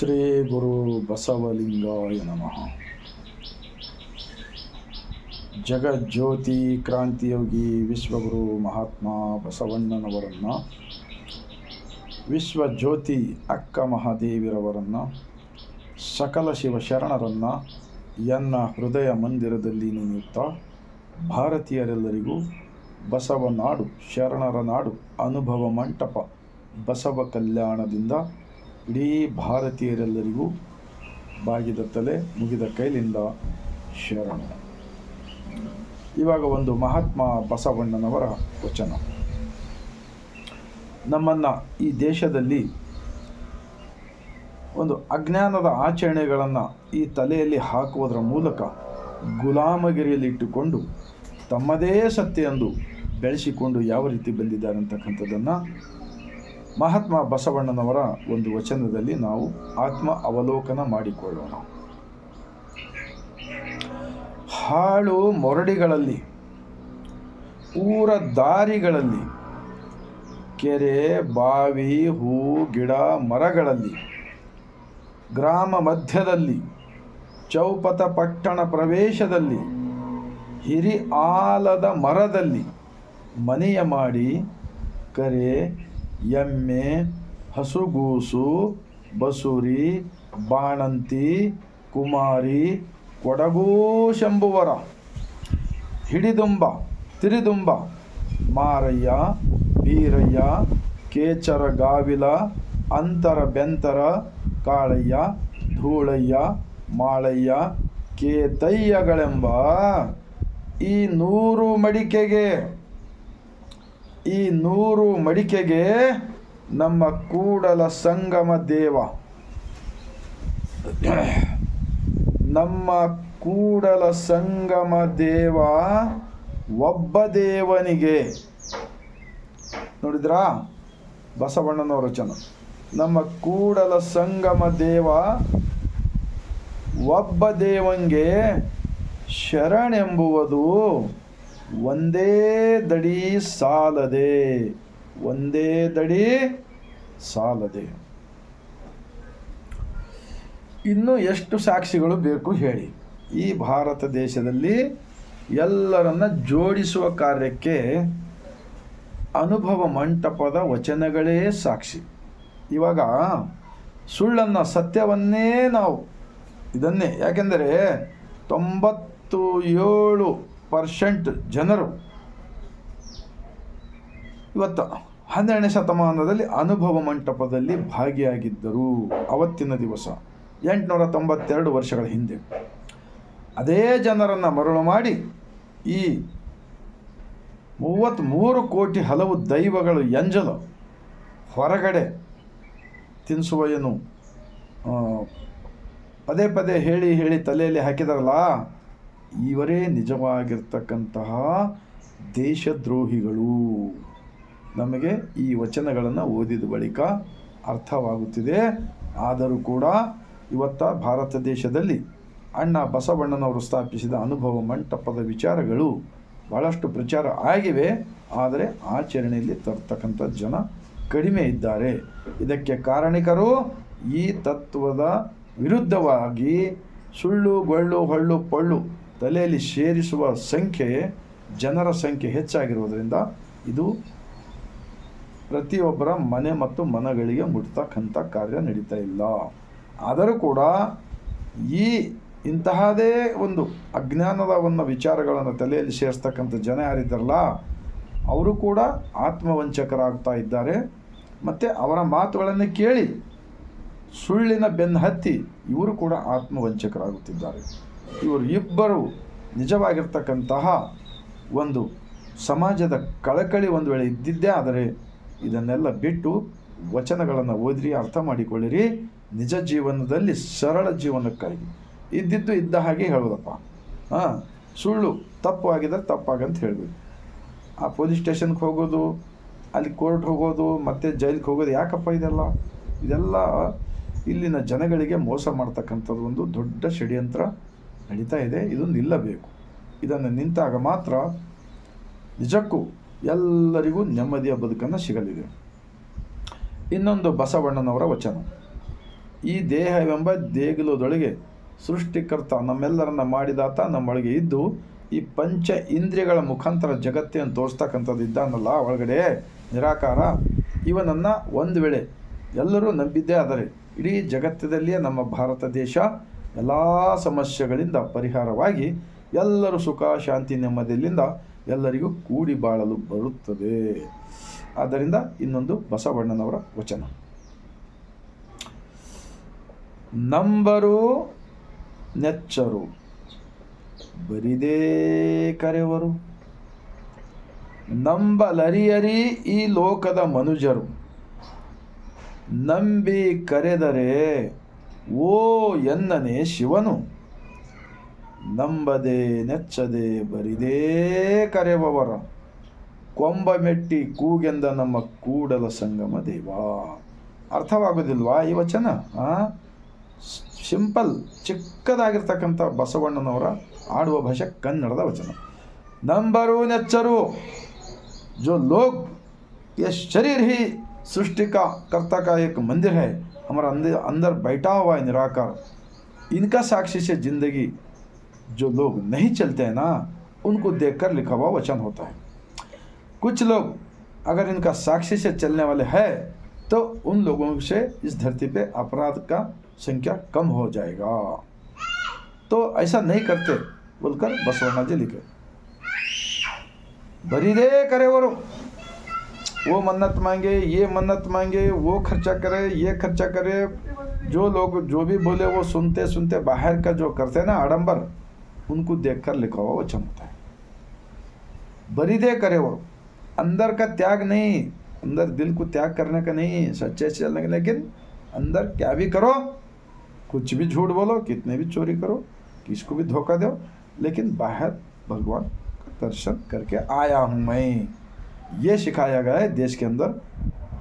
ಶ್ರೀ ಗುರು ಬಸವಲಿಂಗಾಯ ನಮಃ. ಜಗಜ್ಯೋತಿ ಕ್ರಾಂತಿಯೋಗಿ ವಿಶ್ವಗುರು ಮಹಾತ್ಮ ಬಸವಣ್ಣನವರನ್ನು, ವಿಶ್ವಜ್ಯೋತಿ ಅಕ್ಕ ಮಹಾದೇವಿರವರನ್ನು, ಸಕಲ ಶಿವ ಶರಣರನ್ನು ಎನ್ನ ಹೃದಯ ಮಂದಿರದಲ್ಲಿ ನೆನೆಯುತ್ತಾ ಭಾರತೀಯರೆಲ್ಲರಿಗೂ ಬಸವ ನಾಡು, ಶರಣರ ನಾಡು, ಅನುಭವ ಮಂಟಪ ಬಸವ ಕಲ್ಯಾಣದಿಂದ ಇಡೀ ಭಾರತೀಯರೆಲ್ಲರಿಗೂ ಬಾಗಿದ ತಲೆ ಮುಗಿದ ಕೈಲಿಂದ ಶರಣ. ಇವಾಗ ಒಂದು ಮಹಾತ್ಮ ಬಸವಣ್ಣನವರ ವಚನ. ನಮ್ಮನ್ನು ಈ ದೇಶದಲ್ಲಿ ಒಂದು ಅಜ್ಞಾನದ ಆಚರಣೆಗಳನ್ನು ಈ ತಲೆಯಲ್ಲಿ ಹಾಕುವುದರ ಮೂಲಕ ಗುಲಾಮಗಿರಿಯಲ್ಲಿಟ್ಟುಕೊಂಡು ತಮ್ಮದೇ ಸತ್ಯ ಎಂದು ಬೆಳೆಸಿಕೊಂಡು ಯಾವ ರೀತಿ ಬಂದಿದ್ದಾರೆ ಅಂತಕ್ಕಂಥದ್ದನ್ನು ಮಹಾತ್ಮ ಬಸವಣ್ಣನವರ ಒಂದು ವಚನದಲ್ಲಿ ನಾವು ಆತ್ಮ ಅವಲೋಕನ ಮಾಡಿಕೊಳ್ಳೋಣ. ಹಾಳು ಮೊರಡಿಗಳಲ್ಲಿ, ಊರ ದಾರಿಗಳಲ್ಲಿ, ಕೆರೆ, ಬಾವಿ, ಹೂ, ಗಿಡ, ಮರಗಳಲ್ಲಿ, ಗ್ರಾಮ ಮಧ್ಯದಲ್ಲಿ ಚೌಪತ ಪಟ್ಟಣ ಪ್ರವೇಶದಲ್ಲಿ ಹಿರಿ ಆಲದ ಮರದಲ್ಲಿ ಮನೆಯ ಮಾಡಿ, ಕರೆ ಎಮ್ಮೆ, ಹಸುಗೂಸು, ಬಸುರಿ, ಬಾಣಂತಿ, ಕುಮಾರಿ ಕೊಡಗು ಶಂಭುವರ ಹಿಡಿದುಂಬ, ತಿರಿದುಂಬ, ಮಾರಯ್ಯ, ಬೀರಯ್ಯ ಕೇಚರ ಗಾವಿಲ ಅಂತರ ಬೆಂತರ ಕಾಳಯ್ಯ, ಧೂಳಯ್ಯ, ಮಾಳಯ್ಯ, ಕೇತಯ್ಯಗಳೆಂಬ ಈ ನೂರು ಮಡಿಕೆಗೆ ಈ ನೂರು ಮಡಿಕೆಗೆ ನಮ್ಮ ಕೂಡಲ ಸಂಗಮ ದೇವ. ನಮ್ಮ ಕೂಡಲ ಸಂಗಮ ದೇವ ಒಬ್ಬ ದೇವನಿಗೆ. ನೋಡಿದ್ರಾ? ಬಸವಣ್ಣನವರ ವಚನ. ನಮ್ಮ ಕೂಡಲ ಸಂಗಮ ದೇವ ಒಬ್ಬ ದೇವಂಗೆ ಶರಣೆಂಬುವುದು ಒಂದೇ ದಡಿ ಸಾಲದೆ, ಒಂದೇ ದಡಿ ಸಾಲದೆ. ಇನ್ನು ಎಷ್ಟು ಸಾಕ್ಷಿಗಳು ಬೇಕು ಹೇಳಿ. ಈ ಭಾರತ ದೇಶದಲ್ಲಿ ಎಲ್ಲರನ್ನ ಜೋಡಿಸುವ ಕಾರ್ಯಕ್ಕೆ ಅನುಭವ ಮಂಟಪದ ವಚನಗಳೇ ಸಾಕ್ಷಿ. ಇವಾಗ ಸುಳ್ಳನ್ನು ಸತ್ಯವನ್ನೇ ನಾವು ಇದನ್ನೇ ಯಾಕೆಂದರೆ ತೊಂಬತ್ತು ಏಳು ಪರ್ಸೆಂಟ್ ಜನರು ಇವತ್ತು ಹನ್ನೆರಡನೇ ಶತಮಾನದಲ್ಲಿ ಅನುಭವ ಮಂಟಪದಲ್ಲಿ ಭಾಗಿಯಾಗಿದ್ದರು ಅವತ್ತಿನ ದಿವಸ, ಎಂಟುನೂರ ತೊಂಬತ್ತೆರಡು ವರ್ಷಗಳ ಹಿಂದೆ. ಅದೇ ಜನರನ್ನು ಮರಳು ಮಾಡಿ ಈ ಮೂವತ್ತ್ಮೂರು ಕೋಟಿ ಹಲವು ದೈವಗಳು ಎಂಜಲು ಹೊರಗಡೆ ತಿನ್ನಿಸುವ ಏನು ಪದೇ ಪದೇ ಹೇಳಿ ಹೇಳಿ ತಲೆಯಲ್ಲಿ ಹಾಕಿದಾರಲ್ಲ ಇವರೇ ನಿಜವಾಗಿರ್ತಕ್ಕಂತಹ ದೇಶದ್ರೋಹಿಗಳು. ನಮಗೆ ಈ ವಚನಗಳನ್ನು ಓದಿದ ಬಳಿಕ ಅರ್ಥವಾಗುತ್ತಿದೆ. ಆದರೂ ಕೂಡ ಇವತ್ತ ಭಾರತ ದೇಶದಲ್ಲಿ ಅಣ್ಣ ಬಸವಣ್ಣನವರು ಸ್ಥಾಪಿಸಿದ ಅನುಭವ ಮಂಟಪದ ವಿಚಾರಗಳು ಭಾಳಷ್ಟು ಪ್ರಚಾರ ಆಗಿವೆ. ಆದರೆ ಆಚರಣೆಯಲ್ಲಿ ತರ್ತಕ್ಕಂಥ ಜನ ಕಡಿಮೆ ಇದ್ದಾರೆ. ಇದಕ್ಕೆ ಕಾರಣಿಕರು ಈ ತತ್ವದ ವಿರುದ್ಧವಾಗಿ ಸುಳ್ಳು, ಗೊಳ್ಳು, ಹೊಳ್ಳು, ಪೊಳ್ಳು ತಲೆಯಲ್ಲಿ ಸೇರಿಸುವ ಸಂಖ್ಯೆ ಜನರ ಸಂಖ್ಯೆ ಹೆಚ್ಚಾಗಿರುವುದರಿಂದ ಇದು ಪ್ರತಿಯೊಬ್ಬರ ಮನೆ ಮತ್ತು ಮನಗಳಿಗೆ ಮುಟ್ತಕ್ಕಂಥ ಕಾರ್ಯ ನಡೀತಾ ಇಲ್ಲ. ಆದರೂ ಕೂಡ ಈ ಇಂತಹದೇ ಒಂದು ಅಜ್ಞಾನದ ಒಂದು ವಿಚಾರಗಳನ್ನು ತಲೆಯಲ್ಲಿ ಸೇರಿಸ್ತಕ್ಕಂಥ ಜನ ಯಾರಿದ್ದಾರಲ್ಲ, ಅವರು ಕೂಡ ಆತ್ಮವಂಚಕರಾಗ್ತಾ ಇದ್ದಾರೆ. ಮತ್ತು ಅವರ ಮಾತುಗಳನ್ನು ಕೇಳಿ ಸುಳ್ಳಿನ ಬೆನ್ನು ಹತ್ತಿ ಇವರು ಕೂಡ ಆತ್ಮವಂಚಕರಾಗುತ್ತಿದ್ದಾರೆ. ಇವರು ಇಬ್ಬರು ನಿಜವಾಗಿರ್ತಕ್ಕಂತಹ ಒಂದು ಸಮಾಜದ ಕಳಕಳಿ ಒಂದು ವೇಳೆ ಇದ್ದಿದ್ದೇ ಆದರೆ ಇದನ್ನೆಲ್ಲ ಬಿಟ್ಟು ವಚನಗಳನ್ನು ಓದಿರಿ, ಅರ್ಥ ಮಾಡಿಕೊಳ್ಳಿರಿ, ನಿಜ ಜೀವನದಲ್ಲಿ ಸರಳ ಜೀವನಕ್ಕಾಗಿ. ಇದ್ದಿದ್ದು ಇದ್ದ ಹಾಗೆ ಹೇಳೋದಪ್ಪ. ಹಾಂ, ಸುಳ್ಳು ತಪ್ಪು ಆಗಿದ್ರೆ ತಪ್ಪಾಗಂತ ಹೇಳಬೇಕು. ಆ ಪೊಲೀಸ್ ಸ್ಟೇಷನ್ಗೆ ಹೋಗೋದು, ಅಲ್ಲಿ ಕೋರ್ಟ್ ಹೋಗೋದು, ಮತ್ತು ಜೈಲಿಗೆ ಹೋಗೋದು ಯಾಕಪ್ಪ ಇದೆಲ್ಲ? ಇದೆಲ್ಲ ಇಲ್ಲಿನ ಜನಗಳಿಗೆ ಮೋಸ ಮಾಡ್ತಕ್ಕಂಥದ್ದು ಒಂದು ದೊಡ್ಡ ಷಡ್ಯಂತ್ರ. ನಡೀತಾ ಇದೆ ಇದು ನಿಲ್ಲಬೇಕು ಇದನ್ನು ನಿಂತಾಗ ಮಾತ್ರ ನಿಜಕ್ಕೂ ಎಲ್ಲರಿಗೂ ನೆಮ್ಮದಿಯ ಬದುಕನ್ನು ಸಿಗಲಿದೆ. ಇನ್ನೊಂದು ಬಸವಣ್ಣನವರ ವಚನ. ಈ ದೇಹವೆಂಬ ದೇಗುಲದೊಳಗೆ ಸೃಷ್ಟಿಕರ್ತ ನಮ್ಮೆಲ್ಲರನ್ನ ಮಾಡಿದಾತ ನಮ್ಮೊಳಗೆ ಇದ್ದು, ಈ ಪಂಚ ಇಂದ್ರಿಯಗಳ ಮುಖಾಂತರ ಜಗತ್ತನ್ನು ತೋರಿಸ್ತಕ್ಕಂಥದ್ದು ಇದ್ದಾನಲ್ಲ ಒಳಗಡೆ. ನಿರಾಕಾರ, ಇವನನ್ನು ಒಂದು ವೇಳೆ ಎಲ್ಲರೂ ನಂಬಿದ್ದೇ ಆದರೆ ಇಡೀ ಜಗತ್ತದಲ್ಲಿಯೇ ನಮ್ಮ ಭಾರತ ದೇಶ ಎಲ್ಲ ಸಮಸ್ಯೆಗಳಿಂದ ಪರಿಹಾರವಾಗಿ ಎಲ್ಲರೂ ಸುಖ, ಶಾಂತಿ ನೆಮ್ಮದಿಯಿಂದ ಎಲ್ಲರಿಗೂ ಕೂಡಿ ಬಾಳಲು ಬರುತ್ತದೆ. ಆದ್ದರಿಂದ ಇನ್ನೊಂದು ಬಸವಣ್ಣನವರ ವಚನ. ನಂಬರು ನೆಚ್ಚರು, ಬರಿದೇ ಕರೆವರು. ನಂಬಲರಿಯರಿ ಈ ಲೋಕದ ಮನುಜರು. ನಂಬಿ ಕರೆದರೆ ಓ ಎನ್ನನೆ ಶಿವನು ನಂಬದೆ ನೆಚ್ಚದೆ ಬರಿದೇ ಕರೆಯುವವರ ಕೊಂಬ ಮೆಟ್ಟಿ ಕೂಗೆಂದ ನಮ್ಮ ಕೂಡಲ ಸಂಗಮ ದೇವ ಅರ್ಥವಾಗೋದಿಲ್ವಾ ಈ ವಚನ ಆ? ಸಿಂಪಲ್ ಚಿಕ್ಕದಾಗಿರ್ತಕ್ಕಂಥ ಬಸವಣ್ಣನವರ ಆಡುವ ಭಾಷೆ ಕನ್ನಡದ ವಚನ ನಂಬರು ನೆಚ್ಚರು जो लोग ये शरीर ही सृष्टि का कर्ता का एक मंदिर है हमारा अंदर अंदर बैठा हुआ है निराकार। इनका साक्षी से ज़िंदगी जो लोग नहीं चलते हैं ना, उनको देखकर लिखा हुआ वचन होता है। कुछ लोग अगर इनका साक्षी से चलने वाले है तो उन लोगों से इस धरती पे अपराध का संख्या कम हो जाएगा। तो ऐसा नहीं करते, बोलकर बसवण्णा जी लिखे। बरीदे करे वो वो मन्नत मांगे, ये मन्नत मांगे, वो खर्चा करे, ये खर्चा करे। जो लोग, जो भी बोले, वो सुनते सुनते बाहर का जो करते ना आडंबर, उनको देखकर लिखा हुआ वचन होता है बरीदे करे वो। अंदर का त्याग नहीं, अंदर दिल को त्याग करने का नहीं, सच्चे से चलने का लेकिन अंदर क्या भी करो, कुछ भी झूठ बोलो, कितने भी चोरी करो, किसको भी धोखा दो, लेकिन बाहर भगवान का दर्शन करके आया हूँ मैं। ये सिखाया गया है देश के अंदर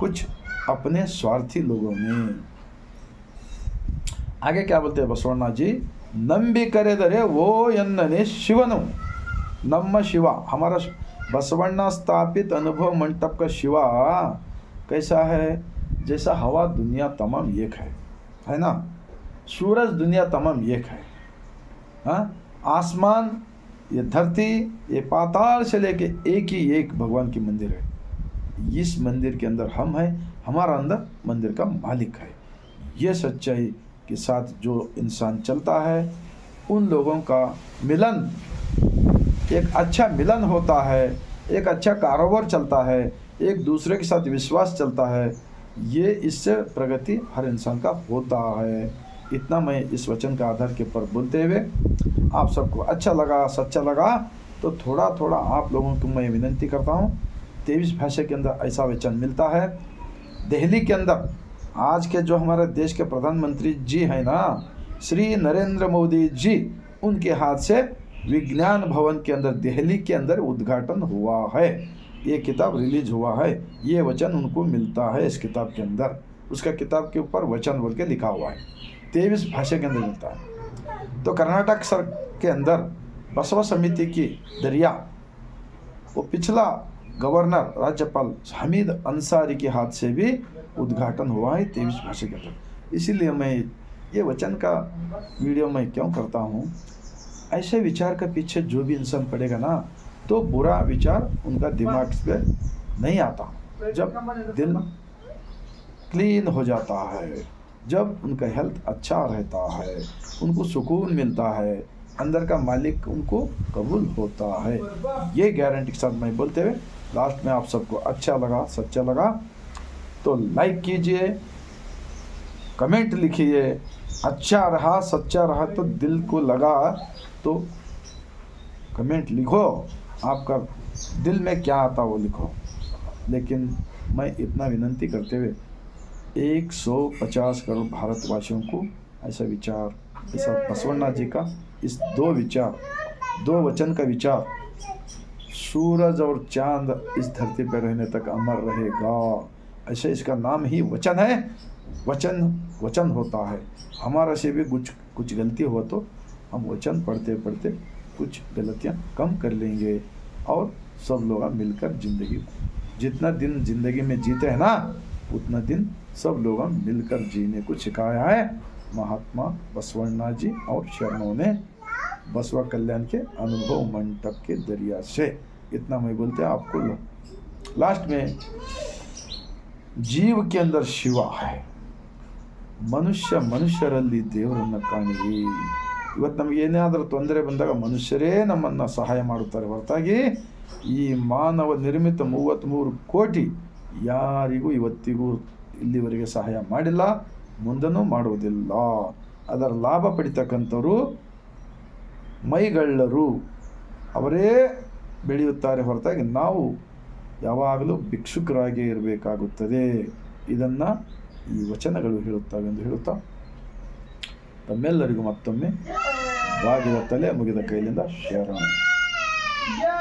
कुछ अपने स्वार्थी लोगों ने आगे क्या बोलते हैं बसवण्णा जी? नंबी करेदरे वो यन्नने शिवनु। नम्म शिवा। हमारा बसवण्णा स्थापित अनुभव मंडप का शिवा कैसा है? जैसा हवा दुनिया तमाम एक है है ना? सूरज दुनिया तमाम एक है? हाँ? आसमान ये धरती, ये पाताल से लेके एक ही एक भगवान की मंदिर है। इस मंदिर के अंदर हम हैं, हमारा अंदर मंदिर का मालिक है। ये सच्चाई के साथ जो इंसान चलता है, उन लोगों का मिलन, एक अच्छा मिलन होता है, एक अच्छा कारोबार चलता है, एक दूसरे के साथ विश्वास चलता है। ये इससे प्रगति हर इंसान का होता है। इतना मैं इस वचन का आधार के ऊपर बोलते हुए आप सबको अच्छा लगा, सच्चा लगा तो थोड़ा थोड़ा आप लोगों को मैं विनंती करता हूँ, तेईस भाषा के अंदर ऐसा वचन मिलता है दिल्ली के अंदर, आज के जो हमारे देश के प्रधानमंत्री जी हैं ना, श्री नरेंद्र मोदी जी, उनके हाथ से विज्ञान भवन के अंदर दिल्ली के अंदर उद्घाटन हुआ है, ये किताब रिलीज़ हुआ है, ये वचन उनको मिलता है इस किताब के अंदर, उसका किताब के ऊपर वचन बोल के लिखा हुआ है। तेईस भाषा के अंदर मिलता है तो कर्नाटक सर के अंदर बसवा समिति की दरिया वो पिछला गवर्नर राज्यपाल हमीद अंसारी के हाथ से भी उद्घाटन हुआ है तेईस भाषा के अंदर इसीलिए मैं ये वचन का वीडियो मैं क्यों करता हूँ? ऐसे विचार के पीछे जो भी इंसान पड़ेगा ना तो बुरा विचार उनका दिमाग पे नहीं आता। जब दिल क्लीन हो जाता है। जब उनका हेल्थ अच्छा रहता है, उनको सुकून मिलता है, अंदर का मालिक उनको कबूल होता है। ये गारंटी के साथ मैं बोलते हुए लास्ट में आप सबको अच्छा लगा, सच्चा लगा तो लाइक कीजिए कमेंट लिखिए अच्छा रहा, सच्चा रहा तो दिल को लगा तो कमेंट लिखो, आपका दिल में क्या आता वो लिखो। लेकिन मैं इतना विनंती करते हुए 150 करोड़ भारतवासियों को ऐसा विचार, ऐसा बसवन्ना जी का इस दो विचार, दो वचन का विचार, सूरज और चाँद इस धरती पर रहने तक अमर रहेगा। ऐसे इसका नाम ही वचन है। वचन वचन होता है। हमारा से भी कुछ कुछ गलती हो तो हम वचन पढ़ते पढ़ते कुछ गलतियाँ कम कर लेंगे और सब लोग मिलकर ज़िंदगी, जितना दिन ज़िंदगी में जीते हैं ना उतना दिन सब लोगों ने मिलकर जीने को सिखाया है महात्मा बसवण्णा जी और शरणों ने बसवा कल्याण के अनुभव मंटप के दरिया से इतना मैं बोलते हैं आपको लास्ट में जीव के अंदर शिव है ಮನುಷ್ಯ ಮನುಷ್ಯರಲ್ಲಿ ದೇವರನ್ನು ಕಾಣಿರಿ ಇವತ್ತು ನಮಗೆ ಏನಾದರೂ ತೊಂದರೆ ಬಂದಾಗ ಮನುಷ್ಯರೇ ನಮ್ಮನ್ನು ಸಹಾಯ ಮಾಡುತ್ತಾರೆ ಹೊರತಾಗಿ ಈ ಮಾನವ ನಿರ್ಮಿತ ಮೂವತ್ತ್ಮೂರು ಕೋಟಿ ಯಾರಿಗೂ ಇವತ್ತಿಗೂ ಇಲ್ಲಿವರೆಗೆ ಸಹಾಯ ಮಾಡಿಲ್ಲ ಮುಂದನೂ ಮಾಡುವುದಿಲ್ಲ. ಅದರ ಲಾಭ ಪಡಿತಕ್ಕಂಥವರು ಮೈಗಳ್ಳರು. ಅವರೇ ಬೆಳೆಯುತ್ತಾರೆ ಹೊರತಾಗಿ ನಾವು ಯಾವಾಗಲೂ ಭಿಕ್ಷುಕರಾಗಿಯೇ ಇರಬೇಕಾಗುತ್ತದೆ. ಇದನ್ನು ಈ ವಚನಗಳು ಹೇಳುತ್ತವೆ ಎಂದು ಹೇಳುತ್ತಾ? ತಮ್ಮೆಲ್ಲರಿಗೂ ಮತ್ತೊಮ್ಮೆ ಬಾಗಿದ ತಲೆ ಮುಗಿದ ಕೈಲಿಂದ ಶರಣ. ಜೈ